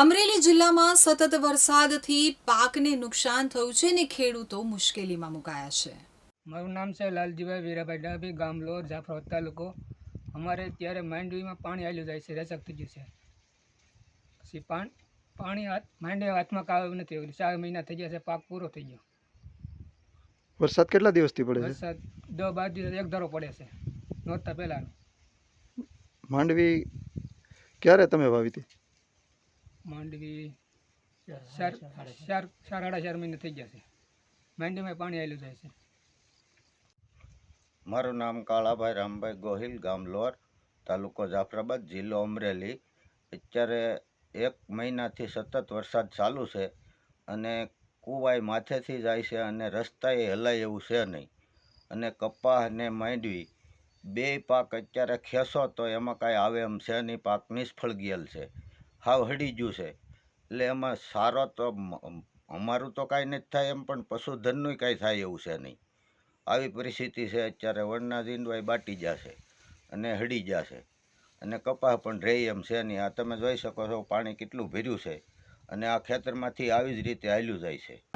અમરેલી જિલ્લામાં સતત વરસાદથી પાકને નુકસાન થયું છે ને ખેડૂતો મુશ્કેલીમાં મુકાયા છે. મારું નામ છે લાલજીભાઈ વીરાભાઈ ડાભી ગામ લોર જાફરાબાદ તાલુકો. અમારે ત્યારે માંડવીમાં પાણી આવેલું જાય છે રસક થઈ ગયું છે. પછી પાણ પાણી હાથ માંડવી હાથમાં કાવ નથી આવ્યું ચાર મહિના થઈ ગયા છે પાક પૂરો થઈ ગયો. વરસાદ કેટલા દિવસથી પડે છે? વરસાદ દસ બાર દિવસ એક ધારો પડે છે. નોરતા પહેલાંનો. માંડવી ક્યારે તમે વાવી હતી? માંડવી ચાર સાડા ચાર મહિના થઈ ગયા છે. માંડવીમાં પાણી આવેલું જાય છે. મારું નામ કાળાભાઈ રામભાઈ ગોહિલ ગામ લોર તાલુકો જાફરાબાદ જિલ્લો અમરેલી. અત્યારે એક મહિનાથી સતત વરસાદ ચાલુ છે અને કુવાય માથેથી જાય છે અને રસ્તાએ હલાય એવું છે નહીં. અને કપાસ અને માંડવી બે પાક અત્યારે ખેંચો તો એમાં કાંઈ આવે એમ છે નહીં. પાક નિષ્ફળ ગયેલ છે. હાવ હડી ગયું છે. એટલે એમાં સારો તો અમારું તો કાંઈ નથી થાય એમ, પણ પશુધનનું કાંઈ થાય એવું છે નહીં. આવી પરિસ્થિતિ છે, અત્યારે વણના દીંડવાય બાટી જશે અને હડી જશે અને કપાસ પણ રહે એમ છે નહીં. આ તમે જોઈ શકો છો, પાણી કેટલું ભર્યું છે અને આ ખેતરમાંથી આવી જ રીતે હાલ્યું જાય છે.